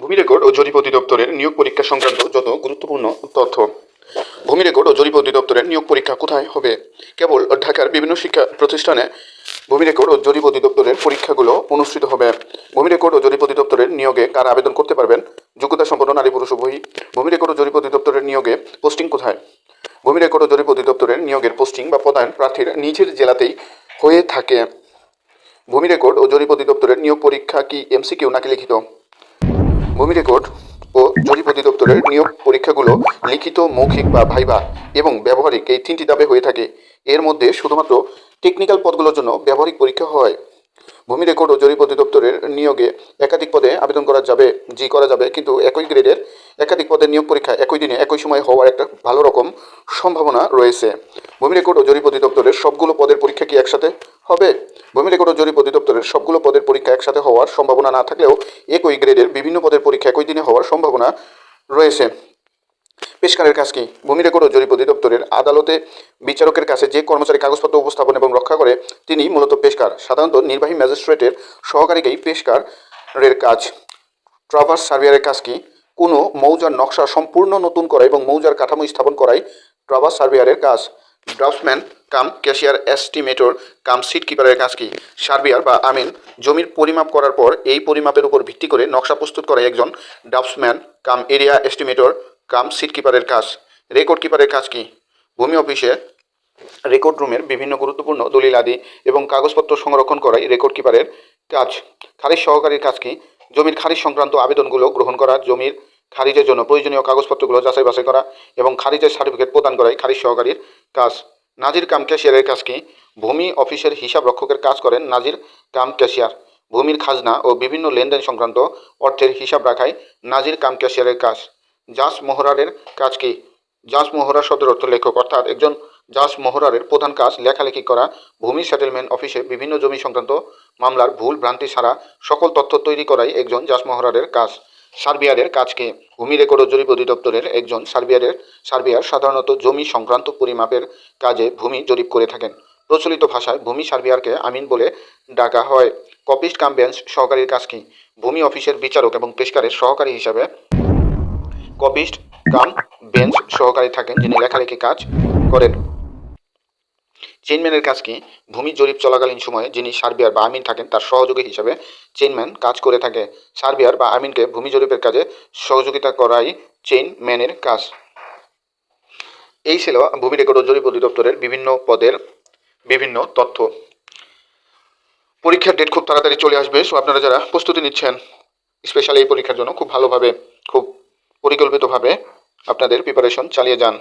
ভূমি রেকর্ড ও জরিপ অধিদপ্তরের নিয়োগ পরীক্ষা সংক্রান্ত যত গুরুত্বপূর্ণ তথ্য। ভূমি রেকর্ড ও জরিপ অধিদপ্তরের নিয়োগ পরীক্ষা কোথায় হবে? কেবল ঢাকার বিভিন্ন শিক্ষা প্রতিষ্ঠানে ভূমি রেকর্ড ও জরিপ অধিদপ্তরের পরীক্ষাগুলো অনুষ্ঠিত হবে। ভূমি রেকর্ড ও জরিপ অধিদপ্তরের নিয়োগে কারা আবেদন করতে পারবেন? যোগ্যতা সম্পন্ন নারী পুরুষ উভয়ই। ভূমি রেকর্ড ও জরিপ অধিদপ্তরের নিয়োগে পোস্টিং কোথায়? ভূমি রেকর্ড ও জরিপ অধিদপ্তরের নিয়োগের পোস্টিং বা পদায়ন প্রার্থীর নিজের জেলাতেই হয়ে থাকে। ভূমি রেকর্ড ও জরিপ অধিদপ্তরের নিয়োগ পরীক্ষা কি এমসিকিউ নাকি লিখিত? ভূমি রেকর্ড ও জরিপ অধিদপ্তরের নিয়োগ পরীক্ষাগুলো লিখিত, মৌখিক বা ভাইবা এবং ব্যবহারিক এই তিনটি ধাপে হয়ে থাকে। এর মধ্যে শুধুমাত্র টেকনিক্যাল পদগুলোর জন্য ব্যবহারিক পরীক্ষা হয়। ভূমি রেকর্ড ও জরিপ অধিদপ্তরের নিয়োগে একাধিক পদে আবেদন করা যাবে, জি করা যাবে, কিন্তু একই গ্রেডের একাধিক পদের নিয়োগ পরীক্ষা একই দিনে একই সময় হওয়ার একটা ভালো রকম সম্ভাবনা রয়েছে। ভূমি রেকর্ড ও জরিপ অধিদপ্তরের সবগুলো পদের পরীক্ষা কি একসাথে? হবে। ভূমি রেকর্ড ও জরিপ অধিদপ্তরের সবগুলো পদের পরীক্ষা একসাথে হওয়ার সম্ভাবনা না থাকলেও একই গ্রেডের বিভিন্ন পদের পরীক্ষা একই দিনে হওয়ার সম্ভাবনা রয়েছে। পেশকারের কাজ কি? ভূমি রেকর্ড ও জরিপ অধিদপ্তরের আদালতে বিচারকের কাছে যে কর্মচারী কাগজপত্র উপস্থাপন এবং রক্ষা করে, তিনি মূলত পেশকার, সাধারণত নির্বাহী ম্যাজিস্ট্রেটের সহকারীকেই পেশকারের কাজ। ট্রাভার্স সার্ভেয়ারের কাজ কি? কোনো মৌজার নকশা সম্পূর্ণ নতুন করা এবং মৌজার কাঠামো স্থাপন করাই ট্রাভার্স সার্ভেয়ারের কাজ। Draftsman cum cashier estimator cum seat কিপারের কাজ কি? সার্বিয়ার বা আমিন, জমির পরিমাপ করার পর এই পরিমাপের উপর ভিত্তি করে নকশা প্রস্তুত করে একজন draftsman cum area estimator cum seat কিপারের কাজ। রেকর্ড কিপারের কাজ কি? ভূমি অফিসে রেকর্ড রুমের বিভিন্ন গুরুত্বপূর্ণ দলিল আদি এবং কাগজপত্র সংরক্ষণ করাই রেকর্ড কিপারের কাজ। খারিজ সহকারীর কাজ কি? জমির খারিজ সংক্রান্ত আবেদনগুলো গ্রহণ করা, জমির খারিজের জন্য প্রয়োজনীয় কাগজপত্রগুলো যাচাই বাছাই করা এবং খারিজের সার্টিফিকেট প্রদান করাই খারিজ সহকারীর কাজ। নাজির কাম ক্যাশিয়ারের কাজ কি? ভূমি অফিসের হিসাব রক্ষকের কাজ করেন নাজির কাম ক্যাশিয়ার ভূমির খাজনা ও বিভিন্ন লেনদেন সংক্রান্ত অর্থের হিসাব রাখাই নাজির কাম ক্যাশিয়ারের কাজ। জাস মোহরারের কাজ কি? জাস মোহরা শব্দের অর্থ লেখক, অর্থাৎ একজন জাস মোহরারের প্রধান কাজ লেখালেখি করা, ভূমি সেটেলমেন্ট অফিসে বিভিন্ন জমি সংক্রান্ত মামলার ভুল ভ্রান্তি ছাড়া সকল তথ্য তৈরি করাই একজন জাস মোহরারের কাজ। সার্বিয়ারের কাজকে ভূমি রেকর্ড ও জরিপ অধিদপ্তরের একজন সার্বিয়ারের সার্বিয়ার সাধারণত জমি সংক্রান্ত পরিমাপের কাজে ভূমি জরিপ করে থাকেন। প্রচলিত ভাষায় ভূমি সার্বিয়ারকে আমিন বলে ডাকা হয়। কপিস্ট কাম বেঞ্চ সহকারীর কাজ কি? ভূমি অফিসের বিচারক এবং পেশকারের সহকারী হিসাবে কপিস্ট কাম বেঞ্চ সহকারী থাকেন, যিনি লেখালেখি কাজ করেন। চেইনম্যানের কাজ কি? ভূমি জরিপ চলাকালীন সময়ে যিনি সার্বিয়ার বা আমিন থাকেন, তার সহযোগী হিসাবে চেইনম্যান কাজ করে থাকে। সার্বিয়ার বা আমিনকে ভূমি জরিপের কাজে সহযোগিতা করাই চেইনম্যানের কাজ। এই ছিল ভূমি রেকর্ড ও জরিপ অধিদপ্তরের বিভিন্ন পদের বিভিন্ন তথ্য। পরীক্ষার ডেট খুব তাড়াতাড়ি চলে আসবে সো আপনারা যারা প্রস্তুতি নিচ্ছেন স্পেশালি এই পরীক্ষার জন্য, খুব ভালোভাবে, খুব পরিকল্পিতভাবে আপনাদের প্রিপারেশন চালিয়ে যান।